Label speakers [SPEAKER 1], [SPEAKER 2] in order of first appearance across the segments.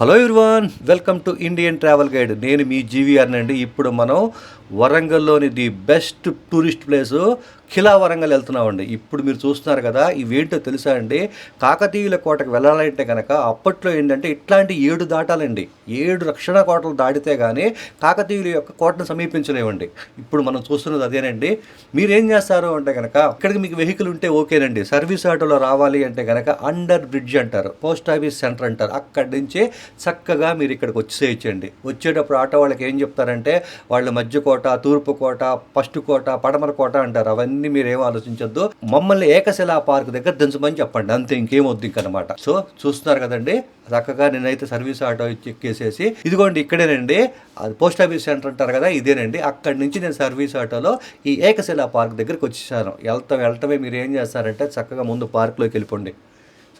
[SPEAKER 1] Hello everyone welcome to Indian travel guide. నేను మీ GVR అండి ఇప్పుడు మనం వరంగల్లోని the best tourist place Khila Warangal వెళ్తున్నామండి. ఇప్పుడు మీరు చూస్తున్నారు కదా ఇవేంటో తెలుసా అండి? కాకతీయుల కోటకు వెళ్ళాలంటే కనుక అప్పట్లో ఏంటంటే ఇట్లాంటి ఏడు దాటాలండి. ఏడు రక్షణ కోటలు దాటితే కానీ కాకతీయుల యొక్క కోటను సమీపించలేవండి ఇప్పుడు మనం చూస్తున్నది అదేనండి. మీరేం చేస్తారు అంటే కనుక ఇక్కడికి మీకు వెహికల్ ఉంటే ఓకేనండి. సర్వీస్ ఆటోలో రావాలి అంటే కనుక అండర్ బ్రిడ్జ్ అంటారు. పోస్ట్ ఆఫీస్ సెంటర్ అంటారు. అక్కడి నుంచి చక్కగా మీరు ఇక్కడికి వచ్చేయచ్చండి. వచ్చేటప్పుడు ఆటో వాళ్ళకి ఏం చెప్తారంటే వాళ్ళు మధ్య కోట తూర్పు కోట ఫస్ట్ కోట పడమర కోట అంటారు. అవన్నీ మీరు ఏం ఆలోచించొద్దు. మమ్మల్ని ఏకశిలా పార్క్ దగ్గర దించమని చెప్పండి. అంతే ఇంకేం వద్దు ఇంకనమాట. సో చూస్తున్నారు కదండి? చక్కగా నేనైతే సర్వీస్ ఆటో ఎక్కేసేసి ఇదిగోండి ఇక్కడేనండి. అది పోస్ట్ ఆఫీస్ సెంటర్ అంటారు కదా ఇదేనండి. అక్కడి నుంచి నేను సర్వీస్ ఆటోలో ఈ ఏకశిలా పార్క్ దగ్గరికి వచ్చేసాను. వెళ్తాం వెళ్ళటమే మీరు ఏం చేస్తారంటే చక్కగా ముందు పార్క్లోకి వెళ్ళిపోండి.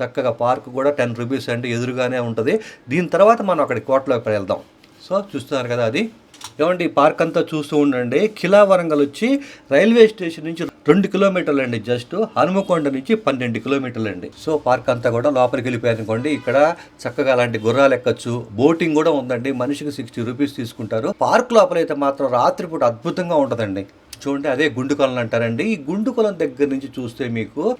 [SPEAKER 1] చక్కగా పార్క్ కూడా టెన్ రూపీస్ అండి ఎదురుగానే ఉంటుంది. దీని తర్వాత మనం అక్కడికి కోటలోకి వెళ్దాం. సో చూస్తున్నారు కదా అది. ఏమండి ఈ పార్క్ అంతా చూస్తూ ఉండండి. ఖిలా వరంగల్ వచ్చి రైల్వే స్టేషన్ నుంచి రెండు కిలోమీటర్లు అండి జస్ట్. హనుమకొండ నుంచి పన్నెండు కిలోమీటర్లు అండి సో పార్క్ అంతా కూడా లోపలికి వెళ్ళిపోయారు అనుకోండి. ఇక్కడ చక్కగా అలాంటి గుర్రాలు ఎక్కచ్చు. బోటింగ్ కూడా ఉందండి. మనిషికి సిక్స్టీ రూపీస్ తీసుకుంటారు. పార్క్ లోపలైతే మాత్రం రాత్రిపూట అద్భుతంగా ఉంటుందండి. చూడండి అదే గుండు కొలను అంటారండి. ఈ గుండు కొలం దగ్గర నుంచి చూస్తే మీకు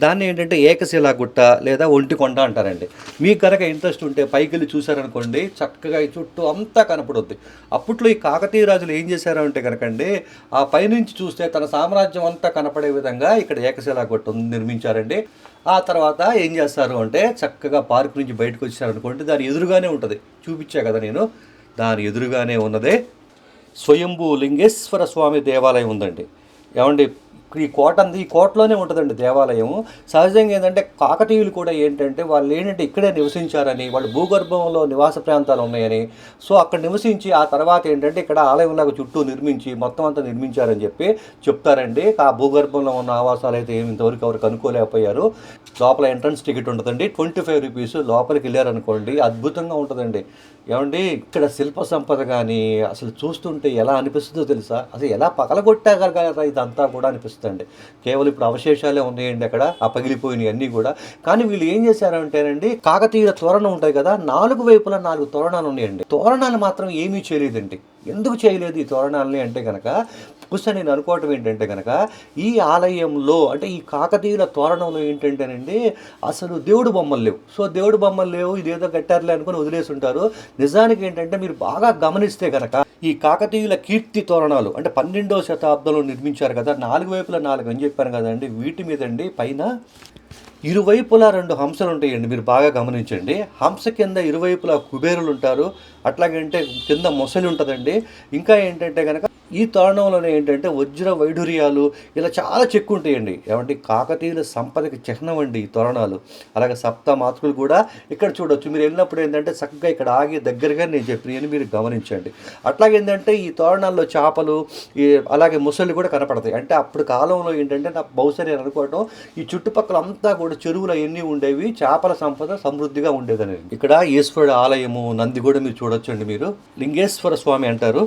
[SPEAKER 1] దాన్ని ఏంటంటే ఏకశిలా గుట్ట లేదా ఒంటి కొండ అంటారండి. మీకు కనుక ఇంట్రెస్ట్ ఉంటే పైకి వెళ్ళి చూసారనుకోండి చక్కగా ఈ చుట్టూ అంతా కనపడుద్ది. అప్పట్లో ఈ కాకతీయ రాజులు ఏం చేశారంటే కనుకండి ఆ పైనుంచి చూస్తే తన సామ్రాజ్యం అంతా కనపడే విధంగా ఇక్కడ ఏకశిలా గుట్ట నిర్మించారండి. ఆ తర్వాత ఏం చేస్తారు అంటే చక్కగా పార్క్ నుంచి బయటకు వచ్చారనుకోండి దాని ఎదురుగానే ఉంటుంది. చూపించా కదా నేను. దాని ఎదురుగానే ఉన్నదే స్వయంభూ లింగేశ్వర స్వామి దేవాలయం ఉందండి. ఏమండి? ఈ కోట అంది ఈ కోటలోనే ఉంటుందండి దేవాలయం. సహజంగా ఏంటంటే కాకతీయులు కూడా ఏంటంటే వాళ్ళు ఏంటంటే ఇక్కడే నివసించారని వాళ్ళు భూగర్భంలో నివాస ప్రాంతాలు ఉన్నాయని. సో అక్కడ నివసించి ఆ తర్వాత ఏంటంటే ఇక్కడ ఆలయంలాగా చుట్టూ నిర్మించి మొత్తం అంతా నిర్మించారని చెప్పి చెప్తారండి. ఆ భూగర్భంలో ఉన్న ఆవాసాలు అయితే ఏమి ఇంతవరకు ఎవరు కనుక్కోలేకపోయారు. లోపల ఎంట్రన్స్ టికెట్ ఉంటుందండి. ట్వంటీ ఫైవ్ రూపీస్ లోపలికి వెళ్ళారనుకోండి అద్భుతంగా ఉంటుందండి. ఏమండి ఇక్కడ శిల్ప సంపద కానీ అసలు చూస్తుంటే ఎలా అనిపిస్తుందో తెలుసా? అసలు ఎలా పగలగొట్టాగలరా ఇదంతా కూడా అనిపిస్తుంది. కేవలం ఇప్పుడు అవశేషాలే ఉన్నాయండి అక్కడ ఆ పగిలిపోయినవి అన్నీ కూడా. కానీ వీళ్ళు ఏం చేశారంటేనండి కాకతీయుల తోరణం ఉంటాయి కదా నాలుగు వైపులా నాలుగు తోరణాలు ఉన్నాయండి. తోరణాలు మాత్రం ఏమీ చేయలేదండి. ఎందుకు చేయలేదు ఈ తోరణాలని అంటే కనుక బహుశా నేను అనుకోవటం ఏంటంటే కనుక ఈ ఆలయంలో అంటే ఈ కాకతీయుల తోరణంలో ఏంటంటేనండి అసలు దేవుడు బొమ్మలు లేవు. సో దేవుడు బొమ్మలు లేవు ఇదేదో కట్టారులే అనుకుని వదిలేసి ఉంటారు. నిజానికి ఏంటంటే మీరు బాగా గమనిస్తే కనుక ఈ కాకతీయుల కీర్తి తోరణాలు అంటే పన్నెండవ శతాబ్దంలో నిర్మించారు కదా నాలుగు వైపుల నాలుగు అని చెప్పాను కదండి వీటి మీదండి పైన ఇరువైపులా రెండు హంసలు ఉంటాయండి మీరు బాగా గమనించండి. హంస కింద ఇరువైపులా కుబేరులు ఉంటారు అట్లాగంటే కింద మొసలి ఉంటుందండి. ఇంకా ఏంటంటే కనుక ఈ తోరణంలోనే ఏంటంటే వజ్ర వైఢూర్యాలు ఇలా చాలా చెక్కు ఉంటాయండి ఏమంటే కాకతీయుల సంపదకి చిహ్నం అండి ఈ తోరణాలు. అలాగే సప్త మాతృకులు కూడా ఇక్కడ చూడొచ్చు. మీరు వెళ్ళినప్పుడు ఏంటంటే చక్కగా ఇక్కడ ఆగి దగ్గరగా నేను చెప్పిన మీరు గమనించండి. అట్లాగే ఏంటంటే ఈ తోరణాల్లో చేపలు ఈ అలాగే ముసళ్ళు కూడా కనపడతాయి. అంటే అప్పుడు కాలంలో ఏంటంటే నా బహుశా నేను అనుకోవటం ఈ చుట్టుపక్కల అంతా కూడా చెరువులు అవన్నీ ఉండేవి. చేపల సంపద సమృద్ధిగా ఉండేదని ఇక్కడ ఈశ్వరుడు ఆలయము నంది కూడా మీరు చూడొచ్చండి మీరు. లింగేశ్వర స్వామి అంటారు.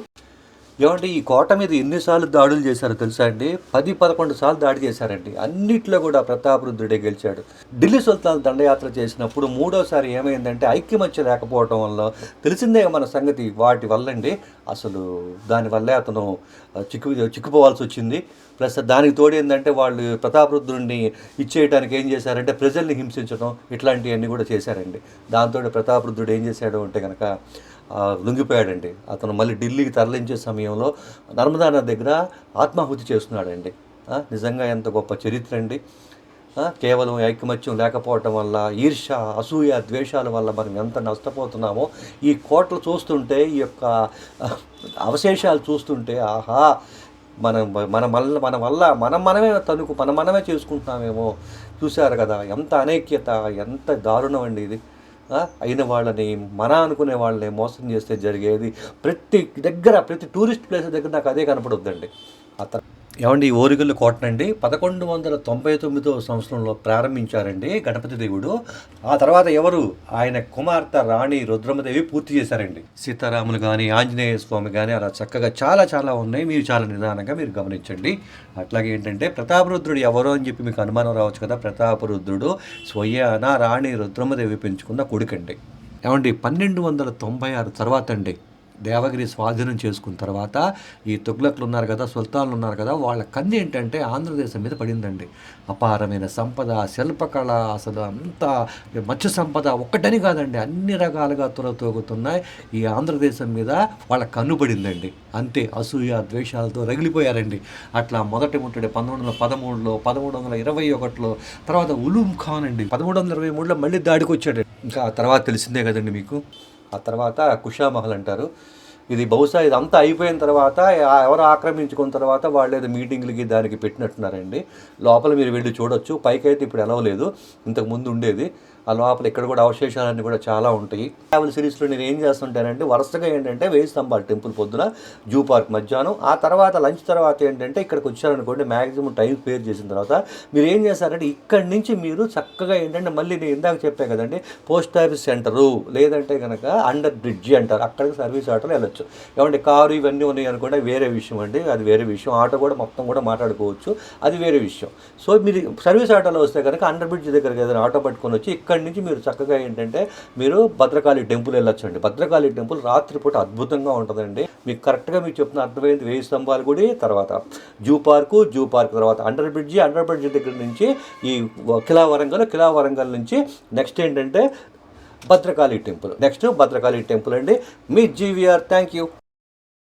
[SPEAKER 1] ఏమంటే ఈ కోట మీద ఎన్నిసార్లు దాడులు చేశారో తెలుసా అండి? పది పదకొండు సార్లు దాడి చేశారండి. అన్నిట్లో కూడా ప్రతాపరుద్రుడే గెలిచాడు. ఢిల్లీ సుల్తాన్ దండయాత్ర చేసినప్పుడు మూడోసారి ఏమైందంటే ఐక్యమత్య లేకపోవటం వల్ల తెలిసిందే మన సంగతి వాటి వల్లండి. అసలు దానివల్లే అతను చిక్కు చిక్కుపోవాల్సి వచ్చింది. ప్లస్ దానికి తోడు ఏంటంటే వాళ్ళు ప్రతాపరుద్రుడిని ఇచ్చేయడానికి ఏం చేశారంటే ప్రజల్ని హింసించడం ఇట్లాంటివన్నీ కూడా చేశారండి. దాంతో ప్రతాపరుద్రుడు ఏం చేశాడు అంటే కనుక లొంగిపోయాడండి. అతను మళ్ళీ ఢిల్లీకి తరలించే సమయంలో నర్మదా నది దగ్గర ఆత్మాహుతి చేస్తున్నాడండి. నిజంగా ఎంత గొప్ప చరిత్ర అండి. కేవలం ఐకమత్యం లేకపోవటం వల్ల ఈర్ష అసూయ ద్వేషాల వల్ల మనం ఎంత నష్టపోతున్నామో ఈ కోటలు చూస్తుంటే ఈ యొక్క అవశేషాలు చూస్తుంటే ఆహా మనం మన వల్ల మన వల్ల మనం మనమే తనుకు మనం మనమే చేసుకుంటున్నామేమో. చూశారు కదా ఎంత అనైక్యత ఎంత దారుణం అండి ఇది. అయిన వాళ్ళని మన అనుకునే వాళ్ళని మోసం చేస్తే జరిగేది ప్రతి దగ్గర ప్రతి టూరిస్ట్ ప్లేస్ దగ్గర నాకు అదే కనపడుద్దండి. ఏమండి ఈ ఓరిగల్లు కోటనండి పదకొండు వందల తొంభై తొమ్మిదో సంవత్సరంలో ప్రారంభించారండి గణపతి దేవుడు. ఆ తర్వాత ఎవరు? ఆయన కుమార్తె రాణి రుద్రమదేవి పూర్తి చేశారండి. సీతారాములు కానీ ఆంజనేయ స్వామి కానీ అలా చక్కగా చాలా చాలా ఉన్నాయి. మీరు చాలా నిదానంగా మీరు గమనించండి. అట్లాగే ఏంటంటే ప్రతాపరుద్రుడు ఎవరో అని చెప్పి మీకు అనుమానం రావచ్చు కదా. ప్రతాపరుద్రుడు స్వయాన రాణి రుద్రమదేవి పెంచుకున్న కొడుకండి. ఏమండి పన్నెండు వందల తొంభై ఆరు తర్వాత అండి దేవగిరి స్వాధీనం చేసుకున్న తర్వాత ఈ తుగ్లక్లు ఉన్నారు కదా సుల్తాన్లు ఉన్నారు కదా వాళ్ళ కన్ను ఏంటంటే ఆంధ్రదేశం మీద పడిందండి. అపారమైన సంపద శిల్పకళ అసలు అంతా మత్స్య సంపద ఒక్కటని కాదండి అన్ని రకాలుగా తొలతోగుతున్నాయి ఈ ఆంధ్రదేశం మీద వాళ్ళ కన్ను పడిందండి. అంతే అసూయ ద్వేషాలతో రగిలిపోయారండి. అట్లా మొదటి ముట్టడి పంతొమ్మిది వందల పదమూడులో పదమూడు వందల ఇరవై ఒకటిలో తర్వాత ఉలూం ఖాన్ అండి. పదమూడు వందల ఇరవై మూడులో మళ్ళీ దాడికి వచ్చాడు ఇంకా తర్వాత తెలిసిందే కదండి మీకు. ఆ తర్వాత కుషామహల్ అంటారు. ఇది బహుశా ఇదంతా అయిపోయిన తర్వాత ఎవరు ఆక్రమించుకున్న తర్వాత వాళ్ళు ఏదో మీటింగ్లకి దానికి పెట్టినట్టున్నారండి. లోపల మీరు వెళ్ళి చూడొచ్చు. పైకైతే ఇప్పుడు ఎలవలేదు ఇంతకు ముందు ఉండేది. ఆ లోపల ఇక్కడ కూడా అవశేషాలన్నీ కూడా చాలా ఉంటాయి. ట్రావెల్ సిరీస్లో నేను ఏం చేస్తుంటానంటే వరుసగా ఏంటంటే వేయి స్తంభాల టెంపుల్ పొద్దున జూ పార్క్ మధ్యాహ్నం. ఆ తర్వాత లంచ్ తర్వాత ఏంటంటే ఇక్కడికి వచ్చారనుకోండి మ్యాక్సిమం టైం స్పేర్ చేసిన తర్వాత మీరు ఏం చేస్తారంటే ఇక్కడి నుంచి మీరు చక్కగా ఏంటంటే మళ్ళీ నేను ఇందాక చెప్పాను కదండి పోస్ట్ ఆఫీస్ సెంటరు లేదంటే కనుక అండర్ బ్రిడ్జి అంటారు. అక్కడికి సర్వీస్ ఆటోలు వెళ్ళొచ్చు. ఏమంటే కారు ఇవన్నీ ఉన్నాయి అనుకోండి వేరే విషయం అండి అది వేరే విషయం. ఆటో కూడా మొత్తం కూడా మాట్లాడుకోవచ్చు అది వేరే విషయం. సో మీరు సర్వీస్ ఆటోలో వస్తే కనుక అండర్ బ్రిడ్జ్ దగ్గరికి ఏదైనా ఆటో పట్టుకొని వచ్చి ఇక్కడ నుంచి మీరు చక్కగా ఏంటంటే మీరు భద్రకాళి టెంపుల్ వెళ్ళొచ్చండి. భద్రకాళి టెంపుల్ రాత్రిపూట అద్భుతంగా ఉంటుందండి. మీకు కరెక్ట్గా మీకు చెప్తున్న అర్థమైంది. వేయి స్తంభాలు గుడి తర్వాత జూ పార్కు జూ పార్క్ తర్వాత అండర్ బ్రిడ్జి అండర్ బ్రిడ్జి దగ్గర నుంచి ఈ కిలా వరంగల్ కిలా వరంగల్ నుంచి నెక్స్ట్ ఏంటంటే Bhadrakali temple. Next Bhadrakali temple అండి. మీ జీవీఆర్ థ్యాంక్ యూ